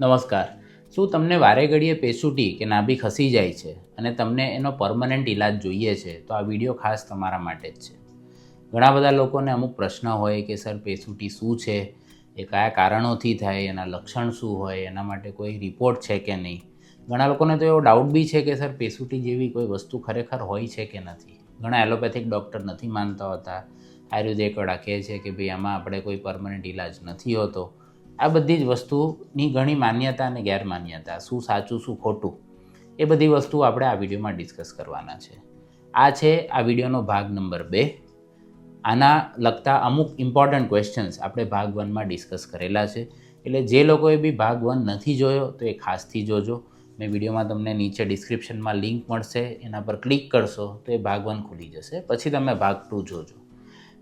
નમસ્કાર. શું તમને વારે ઘડીએ પેસુટી કે નાભી ખસી જાય છે અને તમને એનો પરમનન્ટ ઇલાજ જોઈએ છે? તો આ વીડિયો ખાસ તમારા માટે જ છે. ઘણા બધા લોકોને અમુક પ્રશ્ન હોય કે, સર, પેસુટી શું છે? એ કયા કારણોથી થાય? એના લક્ષણ શું હોય? એના માટે કોઈ રિપોર્ટ છે કે નહીં? ઘણા લોકોને તો એવો ડાઉટ બી છે કે, સર, પેસુટી જેવી કોઈ વસ્તુ ખરેખર હોય છે કે નથી? ઘણા એલોપેથિક ડૉક્ટર નથી માનતા હોતા. આયુર્વેદિક વડા કહે છે કે, ભાઈ, આમાં આપણે કોઈ પરમનન્ટ ઇલાજ નથી હોતો. આ બધી જ વસ્તુની ઘણી માન્યતા અને ગેરમાન્યતા, શું સાચું, શું ખોટું, એ બધી વસ્તુ આપણે આ વિડીયોમાં ડિસ્કસ કરવાના છે. આ છે આ વિડીયોનો ભાગ નંબર બે. આના લગતા અમુક ઇમ્પોર્ટન્ટ ક્વેશ્ચન્સ આપણે ભાગ વનમાં ડિસ્કસ કરેલા છે. એટલે જે લોકોએ બી ભાગ વન નથી જોયો તો એ ખાસથી જોજો. મેં વિડીયોમાં તમને નીચે ડિસ્ક્રિપ્શનમાં લિંક મળશે, એના પર ક્લિક કરશો તો એ ભાગ વન ખુલી જશે. પછી તમે ભાગ ટુ જોજો.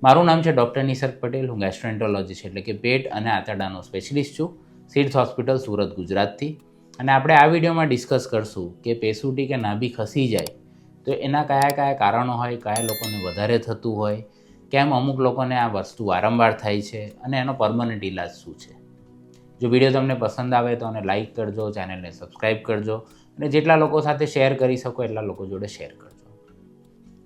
મારું નામ છે ડૉક્ટર નિસર્ગ પટેલ, હું ગેસ્ટ્રોએન્ટરોલોજીસ્ટ એટલે કે પેટ અને આંતરડાનો સ્પેશિલિસ્ટ છું, સિડ્સ હોસ્પિટલ, સુરત, ગુજરાતથી. અને આપણે આ વિડીયોમાં ડિસ્કસ કરશું કે પેસુટી કે નાભી ખસી જાય તો એના કયા કયા કારણો હોય, કયા લોકોને વધારે થતું હોય, કેમ અમુક લોકોને આ વસ્તુ વારંવાર થાય છે અને એનો પરમનન્ટ ઇલાજ શું છે. જો વીડિયો તમને પસંદ આવે તો અને લાઇક કરજો ચેનલને સબસ્ક્રાઈબ કરજો અને જેટલા લોકો સાથે શેર કરી શકો એટલા લોકો જોડે શેર કરજો.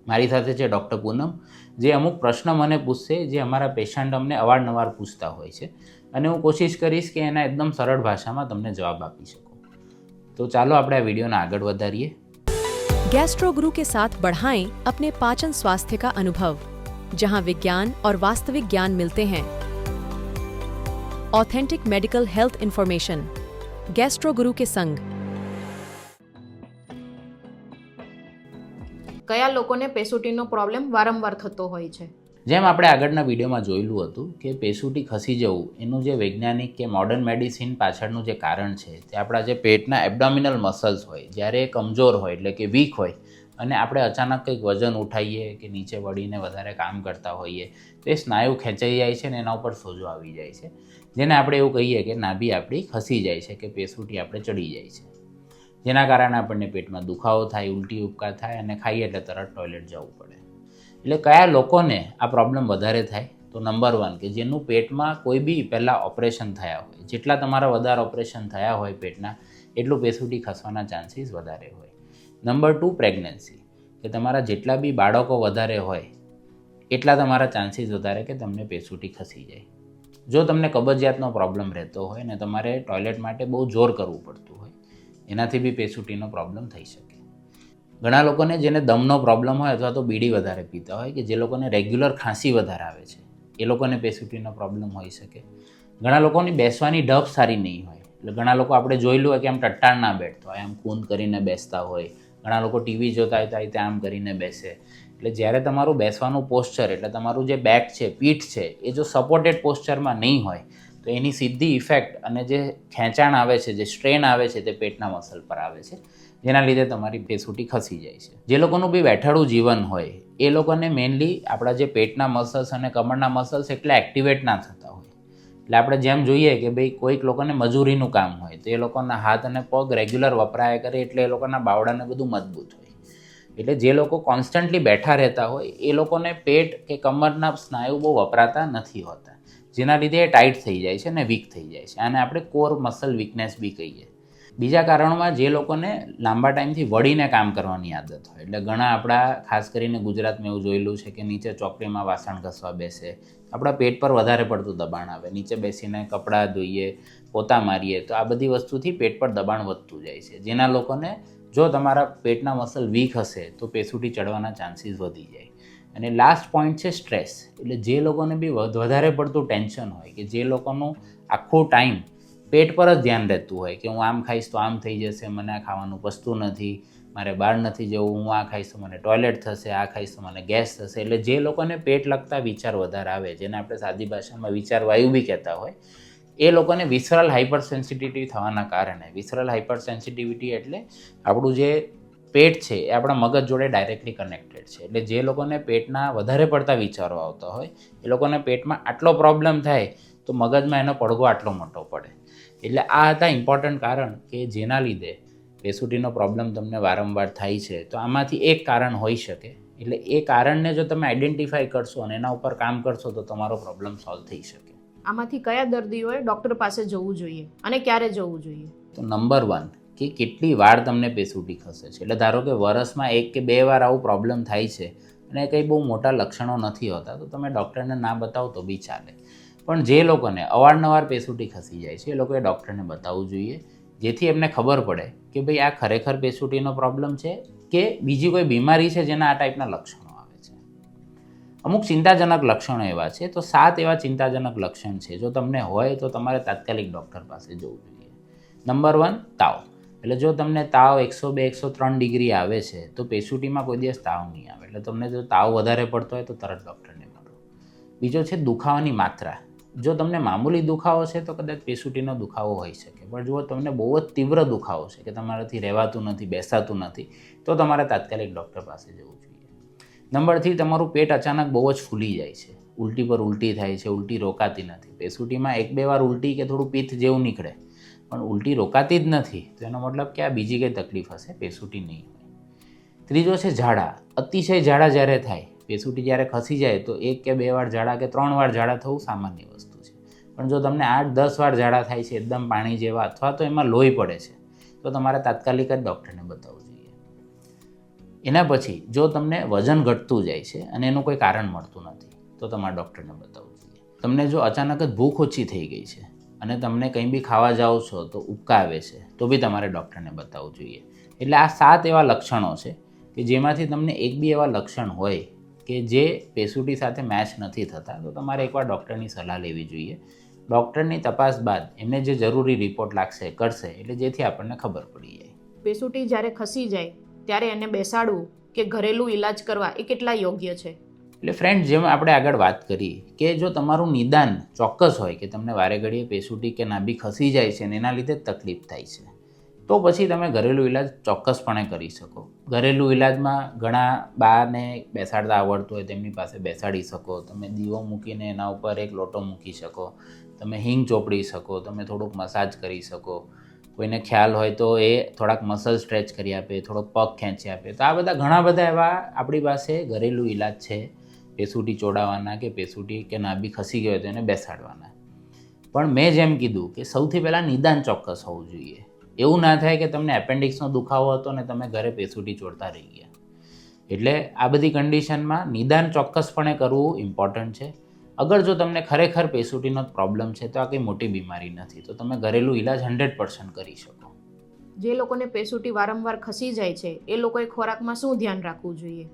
મારી સાથે છે ડૉક્ટર પૂનમ જે અમુક પ્રશ્ન મને પૂછશે જે અમારા પેશન્ટ અમને અવારનવાર પૂછતા હોય છે અને હું કોશિશ કરીશ કે એના એકદમ સરળ ભાષામાં તમને જવાબ આપી શકું તો ચાલો આપણે આ વિડીયોને આગળ વધારીએ गैस्ट्रो गुरु के साथ बढ़ाएं अपने पाचन स्वास्थ्य का अनुभव जहां विज्ञान और वास्तविक ज्ञान मिलते हैं authentic medical health information gastro guru के संग કયા લોકોને પેસુટીનો પ્રોબ્લેમ વારંવાર થતો હોય છે? જેમ આપણે આગળના વિડીયોમાં જોયેલું હતું કે પેસુટી ખસી જવું એનું જે વૈજ્ઞાનિક કે મોડર્ન મેડિસિન પાછળનું જે કારણ છે તે આપણા જે પેટના એબડોમિનલ મસલ્સ હોય, જ્યારે એ કમજોર હોય એટલે કે વીક હોય અને આપણે અચાનક કંઈક વજન ઉઠાવીએ કે નીચે વળીને વધારે કામ કરતા હોઈએ, તો એ સ્નાયુ ખેંચાઈ જાય છે ને એના ઉપર સોજો આવી જાય છે. જેને આપણે એવું કહીએ કે નાભી આપણી ખસી જાય છે કે પેસુટી આપણે ચડી જાય છે. જેના કારણે આપણને પેટમાં દુખાવો થાય, ઉલટી ઉપકાર થાય અને ખાઈએ એટલે તરત ટોયલેટ જવું પડે. એટલે કયા લોકોને આ પ્રોબ્લેમ વધારે થાય? તો નંબર વન કે જેનું પેટમાં કોઈ બી પહેલાં ઓપરેશન થયા હોય, જેટલા તમારા વધારે ઓપરેશન થયા હોય પેટના, એટલું પેસુટી ખસવાના ચાન્સીસ વધારે હોય. નંબર ટુ પ્રેગ્નન્સી કે તમારા જેટલા બી બાળકો વધારે હોય, એટલા તમારા ચાન્સીસ વધારે કે તમને પેસુટી ખસી જાય. જો તમને કબજિયાતનો પ્રોબ્લેમ રહેતો હોય ને તમારે ટોયલેટ માટે બહુ જોર કરવું પડતું હોય એનાથી બી પેસુટીનો પ્રોબ્લેમ થઈ શકે. ઘણા લોકોને જેને દમનો પ્રોબ્લેમ હોય અથવા તો બીડી વધારે પીતા હોય કે જે લોકોને રેગ્યુલર ખાંસી વધારે આવે છે, એ લોકોને પેસુટીનો પ્રોબ્લેમ હોઈ શકે. ઘણા લોકોની બેસવાની ઢબ સારી નહીં હોય. એટલે ઘણા લોકો આપણે જોયેલું હોય કે આમ ટટ્ટાણ ના બેઠતો હોય, આમ કૂન કરીને બેસતા હોય. ઘણા લોકો ટીવી જોતા હોય તો આમ કરીને બેસે. એટલે જ્યારે તમારું બેસવાનું પોસ્ચર એટલે તમારું જે બેક છે, પીઠ છે, એ જો સપોર્ટેડ પોસ્ચરમાં નહીં હોય તો એની સીધી ઇફેક્ટ અને જે ખેંચાણ આવે છે, જે સ્ટ્રેન આવે છે તે પેટના મસલ પર આવે છે. જેના લીધે તમારી પેસુટી ખસી જાય છે. જે લોકોનું બી બેઠાડું જીવન હોય, એ લોકોને મેઇનલી આપણા જે પેટના મસલ્સ અને કમરના મસલ્સ એટલા એક્ટિવેટ ના થતા હોય. એટલે આપણે જેમ જોઈએ કે ભાઈ કોઈક લોકોને મજૂરીનું કામ હોય, તો એ લોકોના હાથ અને પગ રેગ્યુલર વપરાયા કરે એટલે એ લોકોના બાવડાને બધું મજબૂત હોય. એટલે જે લોકો કોન્સ્ટન્ટલી બેઠા રહેતા હોય, એ લોકોને પેટ કે કમરના સ્નાયુ બહુ વપરાતા નથી હોતા. જેના લીધે એ ટાઈટ થઈ જાય છે અને વીક થઈ જાય છે. અને આપણે કોર મસલ વીકનેસ બી કહીએ. બીજા કારણોમાં જે લોકોને લાંબા ટાઈમથી વળીને કામ કરવાની આદત હોય, એટલે ઘણા આપણા, ખાસ કરીને ગુજરાતમાં એવું જોયેલું છે કે નીચે ચોકડીમાં વાસણ ઘસવા બેસે, આપણા પેટ પર વધારે પડતું દબાણ આવે. નીચે બેસીને કપડાં ધોઈએ, પોતા મારીએ, તો આ બધી વસ્તુથી પેટ પર દબાણ વધતું જાય છે. જેના લોકોને જો તમારા પેટના મસલ વીક હશે, તો પેસુટી ચડવાના ચાન્સીસ વધી જાય. અને લાસ્ટ પોઈન્ટ છે સ્ટ્રેસ એટલે જે લોકોને બી વધ- વધારે પડતું ટેન્શન હોય કે જે લોકોનું આખો ટાઈમ પેટ પર જ ધ્યાન રહેતું હોય કે હું આમ ખાઈશ તો આમ થઈ જશે, મને આ ખાવાનું પસતું નથી, મારે બહાર નથી જવું, હું આ ખાઈશ તો મને ટોયલેટ થશે, આ ખાઈશ તો મને ગેસ થશે. એટલે જે લોકોને પેટ લગતા વિચાર વધારે આવે, જેને આપણે સાદી ભાષામાં વિચાર વાયુ બી કહેતા હોય, એ લોકોને વિસરલ હાઇપર સેન્સિટિવિટી થવાના કારણે વિસરલ હાઇપર સેન્સિટિવિટી એટલે આપણું જે પેટ છે એ આપણા મગજ જોડે ડાયરેક્ટલી કનેક્ટેડ છે. એટલે જે લોકોને પેટના વધારે પડતા વિચારો આવતા હોય એ લોકોને પેટમાં આટલો પ્રોબ્લેમ થાય તો મગજમાં એનો પડઘો આટલો મોટો પડે. એટલે આ હતા ઇમ્પોર્ટન્ટ કારણ કે જેના લીધે પેસુટીનો પ્રોબ્લેમ તમને વારંવાર થાય છે. તો આમાંથી એક કારણ હોઈ શકે. એટલે એ કારણને જો તમે આઈડેન્ટિફાઈ કરશો અને એના ઉપર કામ કરશો તો તમારો પ્રોબ્લેમ સોલ્વ થઈ શકે. આમાંથી કયા દર્દીઓએ ડૉક્ટર પાસે જવું જોઈએ અને ક્યારે જવું જોઈએ? તો નંબર વન કે કેટલી વાર તમને પેસુટી ખસે છે. એટલે ધારો કે વરસમાં એક કે બે વાર આવું પ્રોબ્લેમ થાય છે અને કંઈ બહુ મોટા લક્ષણો નથી હોતા, તો તમે ડૉક્ટરને ના બતાવો તો બી ચાલે. પણ જે લોકોને અવારનવાર પેસુટી ખસી જાય છે, એ લોકોએ ડૉક્ટરને બતાવવું જોઈએ, જેથી એમને ખબર પડે કે ભાઈ આ ખરેખર પેસુટીનો પ્રોબ્લેમ છે કે બીજી કોઈ બીમારી છે જેના આ ટાઈપના લક્ષણો આવે છે. અમુક ચિંતાજનક લક્ષણો એવા છે, તો સાત એવા ચિંતાજનક લક્ષણ છે. જો તમને હોય તો તમારે તાત્કાલિક ડૉક્ટર પાસે જવું જોઈએ. નંબર વન તાવ. એટલે જો તમને તાવ એકસો બે, એકસો ત્રણ ડિગ્રી આવે છે, તો પેશુટીમાં કોઈ દિવસ તાવ નહીં આવે. એટલે તમને જો તાવ વધારે પડતો હોય તો તરત ડૉક્ટરને મળો. બીજો છે દુખાવાની માત્રા. જો તમને મામૂલી દુખાવો છે, તો કદાચ પેશુટીનો દુખાવો હોઈ શકે. પણ જો તમને બહુ જ તીવ્ર દુખાવો છે કે તમારાથી રહેવાતું નથી, બેસાતું નથી, તો તમારે તાત્કાલિક ડૉક્ટર પાસે જવું જોઈએ. નંબર થ્રી, તમારું પેટ અચાનક બહુ જ ફૂલી જાય છે. ઉલટી પર ઉલટી થાય છે, ઉલટી રોકાતી નથી. પેશુટીમાં એક બે વાર ઉલટી કે થોડું પિત્ત જેવું નીકળે. પણ ઉલટી રોકાતી જ નથી. તો એનો મતલબ કે આ બીજી કંઈ તકલીફ હશે? પેસુટી નહીં ત્રીજો છે ઝાડા. અતિશય ઝાડા જ્યારે થાય, પેસુટી જ્યારે ખસી જાય, તો એક કે બે વાર ઝાડા કે ત્રણ વાર ઝાડા થવું સામાન્ય વસ્તુ છે. પણ જો તમને આઠ, દસ વાર ઝાડા થાય છે, એકદમ પાણી જેવા, અથવા તો એમાં લોહી પડે છે, તો તમારે તાત્કાલિક જ ડૉક્ટરને બતાવવું જોઈએ. એના પછી, જો તમને વજન ઘટતું જાય છે અને એનું કોઈ કારણ મળતું નથી, તો તમારે ડૉક્ટરને બતાવવું જોઈએ. તમને જો અચાનક જ ભૂખ ઓછી થઈ ગઈ છે અને તમને કંઈ બી ખાવા જાઓ છો તો ઉબકા આવે છે, તો બી તમારે ડૉક્ટરને બતાવવું જોઈએ. એટલે આ સાત એવા લક્ષણો છે કે જેમાંથી તમને એક બી એવા લક્ષણ હોય કે જે પેસુટી સાથે મેચ નથી થતા, તો તમારે એકવાર ડૉક્ટરની સલાહ લેવી જોઈએ. ડૉક્ટરની તપાસ બાદ એમને જે જરૂરી રિપોર્ટ લાગશે, કરશે, એટલે જેથી આપણને ખબર પડી જાય. પેસુટી જ્યારે ખસી જાય, ત્યારે એને બેસાડવું કે ઘરેલું ઈલાજ કરવા એ કેટલા યોગ્ય છે? એટલે ફ્રેન્ડ જેમ આપણે આગળ વાત કરી કે જો તમારું નિદાન ચોક્કસ હોય કે તમને વારે ઘડીએ પેસુટી કે નાભી ખસી જાય છે અને એના લીધે તકલીફ થાય છે, તો પછી તમે ઘરેલું ઈલાજ ચોક્કસપણે કરી શકો. ઘરેલું ઈલાજમાં ઘણા બાને બેસાડતા આવડતું હોય, તેમની પાસે બેસાડી શકો, તમે દીવો મૂકીને એના ઉપર એક લોટો મૂકી શકો, તમે હિંગ ચોપડી શકો, તમે થોડુંક મસાજ કરી શકો, કોઈને ખ્યાલ હોય તો એ થોડાક મસલ સ્ટ્રેચ કરી આપે, થોડોક પગ ખેંચી આપે, તો આ બધા ઘણા બધા એવા આપણી પાસે ઘરેલું ઈલાજ છે. પેસુટી ચોડાવવાના કે પેસુટી કે નાભી ખસી ગયો તો એને બેસાડવાના. પણ મેં જેમ કીધું કે સૌથી પહેલાં નિદાન ચોક્કસ હોવું જોઈએ. એવું ના થાય કે તમને એપેન્ડિક્સનો દુખાવો હતો ને તમે ઘરે પેસુટી ચોડતા રહી ગયા. એટલે આ બધી કન્ડિશનમાં નિદાન ચોક્કસપણે કરવું ઇમ્પોર્ટન્ટ છે. અગર જો તમને ખરેખર પેસુટીનો પ્રોબ્લેમ છે તો આ કંઈ મોટી બીમારી નથી. તો તમે ઘરેલું ઈલાજ હંડ્રેડ પર્સન્ટ કરી શકો. જે લોકોને પેસુટી વારંવાર ખસી જાય છે, એ લોકોએ ખોરાકમાં શું ધ્યાન રાખવું જોઈએ?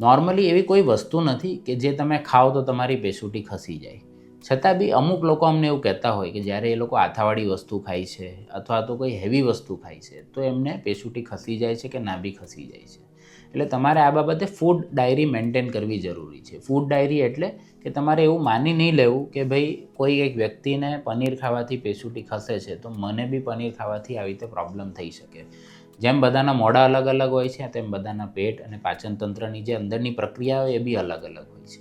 નોર્મલી એવી કોઈ વસ્તુ નથી કે જે તમે ખાઓ તો તમારી પેસુટી ખસી જાય. છતાં બી અમુક લોકો અમને એવું કહેતા હોય કે જ્યારે એ લોકો આથાવાળી વસ્તુ ખાય છે અથવા તો કોઈ હેવી વસ્તુ ખાય છે, તો એમને પેસુટી ખસી જાય છે કે નાભી ખસી જાય છે. એટલે તમારે આ બાબતે ફૂડ ડાયરી મેન્ટેન કરવી જરૂરી છે. ફૂડ ડાયરી એટલે કે તમારે એવું માની નહીં લેવું કે ભાઈ કોઈ એક વ્યક્તિને પનીર ખાવાથી પેસુટી ખસે છે, તો મને બી પનીર ખાવાથી આવી રીતે પ્રોબ્લેમ થઈ શકે. જેમ બધાના મોડા અલગ અલગ હોય છે, તેમ બધાના પેટ અને પાચન તંત્રની જે અંદરની પ્રક્રિયા હોય એ બી અલગ અલગ હોય છે.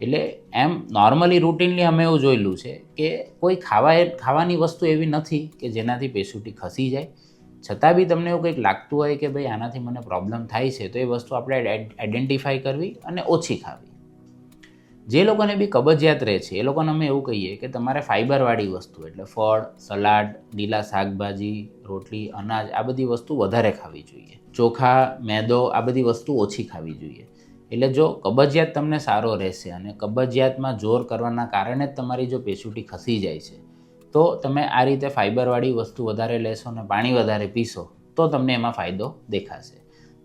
એટલે એમ નોર્મલી રૂટીનલી અમે એવું જોયેલું છે કે કોઈ ખાવા ખાવાની વસ્તુ એવી નથી કે જેનાથી પેસુટી ખસી જાય. છતાં બી તમને એવું કંઈક લાગતું હોય કે ભાઈ આનાથી મને પ્રોબ્લેમ થાય છે, તો એ વસ્તુ આપણે આઈડેન્ટિફાઈ કરવી અને ઓછી ખાવી. જે લોકોને બી કબજિયાત રહે છે, એ લોકોને અમે એવું કહીએ કે તમારે ફાઇબરવાળી વસ્તુ, એટલે ફળ, સલાડ, લીલા શાકભાજી, રોટલી, અનાજ, આ બધી વસ્તુ વધારે ખાવી જોઈએ. ચોખા, મેદો, આ બધી વસ્તુ ઓછી ખાવી જોઈએ. એટલે જો કબજિયાત તમને સારો રહેશે અને કબજિયાતમાં જોર કરવાના કારણે જ તમારી જો પેશુટી ખસી જાય છે, તો તમે આ રીતે ફાઇબરવાળી વસ્તુ વધારે લેશો અને પાણી વધારે પીશો, તો તમને એમાં ફાયદો દેખાશે.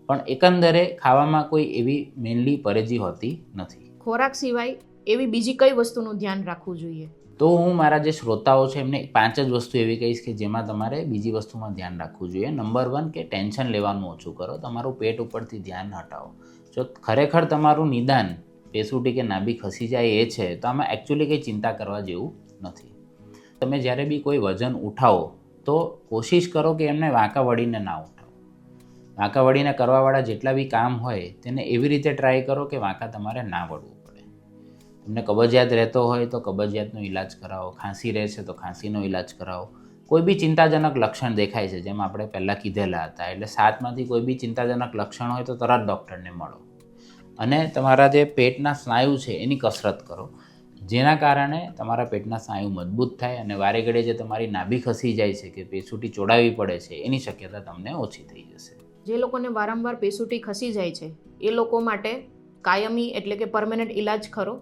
પણ એકંદરે ખાવામાં કોઈ એવી મેનલી પરેજી હોતી નથી. ખોરાક સિવાય એવી બીજી કઈ વસ્તુનું ધ્યાન રાખવું જોઈએ? તો હું મારા જે શ્રોતાઓ છે, એમને પાંચ જ વસ્તુ એવી કહીશ કે જેમાં તમારે બીજી વસ્તુમાં ધ્યાન રાખવું જોઈએ. નંબર વન કે ટેન્શન લેવાનું ઓછું કરો. તમારું પેટ ઉપરથી ધ્યાન હટાવો. જો ખરેખર તમારું નિદાન પેસુટી કે નાભી ખસી જાય એ છે, તો આમાં એકચ્યુઅલી કંઈ ચિંતા કરવા જેવું નથી. તમે જ્યારે બી કોઈ વજન ઉઠાવો, તો કોશિશ કરો કે એમને વાંકા વળીને ના ઉઠાવો. વાંકા વળીને કરવાવાળા જેટલા બી કામ હોય, તેને એવી રીતે ટ્રાય કરો કે વાંકા તમારે ના વળવું. તમને કબજિયાત રહેતો હોય તો કબજિયાતનો ઈલાજ કરાવો, ખાંસી રહે છે તો ખાંસીનો ઈલાજ કરાવો. કોઈ બી ચિંતાજનક લક્ષણ દેખાય છે, જેમ આપણે પહેલાં કીધેલા હતા. એટલે સાતમાંથી કોઈ બી ચિંતાજનક લક્ષણ હોય તો તરત ડૉક્ટરને મળો. અને તમારા જે પેટના સ્નાયુ છે, એની કસરત કરો. જેના કારણે તમારા પેટના સ્નાયુ મજબૂત થાય અને વારે ઘડે જે તમારી નાભી ખસી જાય છે કે પેસુટી ચોડાવી પડે છે, એની શક્યતા તમને ઓછી થઈ જશે. જે લોકોને વારંવાર પેસુટી ખસી જાય છે, એ લોકો માટે કાયમી એટલે કે પરમેનન્ટ ઇલાજ ખરો.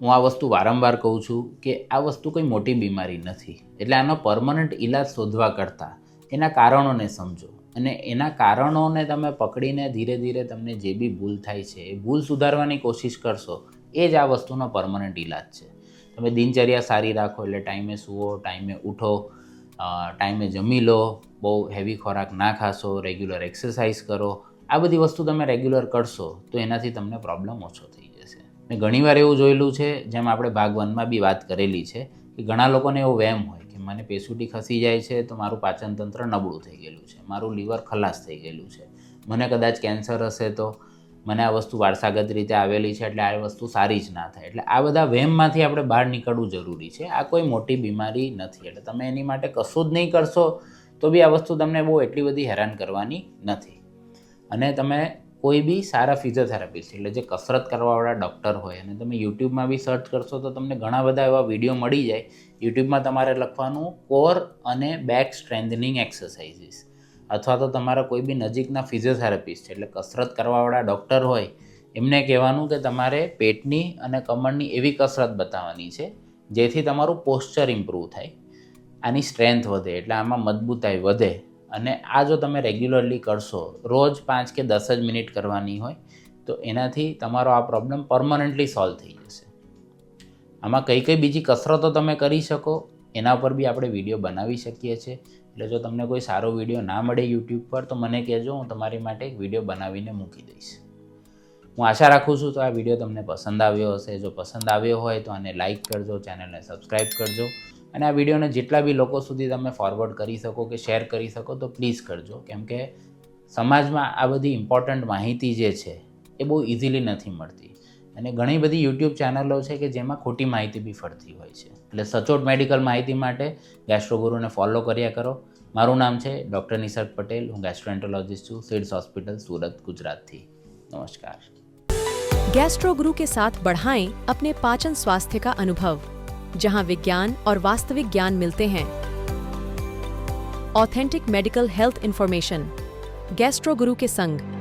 હું આ વસ્તુ વારંવાર કહું છું કે આ વસ્તુ કોઈ મોટી બીમારી નથી. એટલે આનો પરમનન્ટ ઈલાજ શોધવા કરતાં એના કારણોને સમજો. અને એના કારણોને તમે પકડીને ધીરે ધીરે તમને જે બી ભૂલ થાય છે, એ ભૂલ સુધારવાની કોશિશ કરશો, એ જ આ વસ્તુનો પરમનન્ટ ઈલાજ છે. તમે દિનચર્યા સારી રાખો એટલે ટાઈમે સુવો, ટાઈમે ઉઠો ટાઈમે જમી લો, બહુ હેવી ખોરાક ના ખાશો રેગ્યુલર એક્સરસાઇઝ કરો. આ બધી વસ્તુ તમે રેગ્યુલર કરશો તો એનાથી તમને પ્રોબ્લેમ ઓછો થઈ જશે. મેં ઘણીવાર એવું જોયેલું છે, જેમ આપણે ભાગ વનમાં બી વાત કરેલી છે, કે ઘણા લોકોને એવો વહેમ હોય કે મને પેસુટી ખસી જાય છે તો મારું પાચનતંત્ર નબળું થઈ ગયેલું છે, મારું લીવર ખલાસ થઈ ગયેલું છે. મને કદાચ કેન્સર હશે તો મને આ વસ્તુ વારસાગત રીતે આવેલી છે એટલે આ વસ્તુ સારી જ ના થાય. એટલે આ બધા વહેમમાંથી આપણે બહાર નીકળવું જરૂરી છે. આ કોઈ મોટી બીમારી નથી. એટલે તમે એની માટે કશું જ નહીં કરશો તો બી આ વસ્તુ તમને બહુ એટલી બધી હેરાન કરવાની નથી. અને તમે કોઈ બી સારા ફિઝિયોથેરાપિસ્ટ, એટલે જે કસરત કરવાવાળા ડૉક્ટર હોય અને તમે યુટ્યુબમાં બી સર્ચ કરશો તો તમને ઘણા બધા એવા વીડિયો મળી જાય. યુટ્યુબમાં તમારે લખવાનું કોર અને બેક સ્ટ્રેન્થનિંગ એક્સરસાઇઝીસ. અથવા તો તમારા કોઈ બી નજીકના ફિઝિયોથેરાપિસ્ટ, એટલે કસરત કરવાવાળા ડૉક્ટર હોય, એમને કહેવાનું કે તમારે પેટની અને કમરની એવી કસરત બતાવવાની છે, જેથી તમારું પોસ્ચર ઇમ્પ્રૂવ થાય. આની સ્ટ્રેન્થ વધે, એટલે આમાં મજબૂતાઈ વધે. અને આ જો તમે રેગ્યુલરલી કરશો, રોજ પાંચ કે દસ જ મિનિટ કરવાની હોય, તો એનાથી તમારો આ પ્રોબ્લેમ પરમનન્ટલી સોલ્વ થઈ જશે. આમાં કઈ કઈ બીજી કસરતો તમે કરી શકો, એના પર બી આપણે વીડિયો બનાવી શકીએ છીએ. એટલે જો તમને કોઈ સારો વીડિયો ના મળે યુટ્યુબ પર, તો મને કહેજો, હું તમારી માટે એક વીડિયો બનાવીને મૂકી દઈશ. હું આશા રાખું છું તો આ વીડિયો તમને પસંદ આવ્યો હશે. જો પસંદ આવ્યો હોય તો આને લાઇક કરજો ચેનલને સબસ્ક્રાઈબ કરજો. અને આ વિડીયોને જેટલા બી લોકો સુધી તમે ફોરવર્ડ કરી શકો કે શેર કરી શકો તો પ્લીઝ કરજો કેમ કે સમાજમાં આ બધી ઇમ્પોર્ટન્ટ માહિતી જે છે એ બહુ ઇઝીલી નથી મળતી અને ઘણી બધી યુટ્યુબ ચેનલો છે કે જેમાં ખોટી માહિતી બી ફરતી હોય છે એટલે સચોટ મેડિકલ માહિતી માટે ગેસ્ટ્રોગુરુને ફોલો કર્યા કરો મારું નામ છે ડૉક્ટર નિસર્ગ પટેલ હું ગેસ્ટ્રોએન્ટરોલોજિસ્ટ છું સિડ્સ હોસ્પિટલ સુરત ગુજરાતથી નમસ્કાર गैस्ट्रो गुरु के साथ बढ़ाएं अपने पाचन स्वास्थ्य का अनुभव जहां विज्ञान और वास्तविक ज्ञान मिलते हैं authentic medical health information gastro guru के संग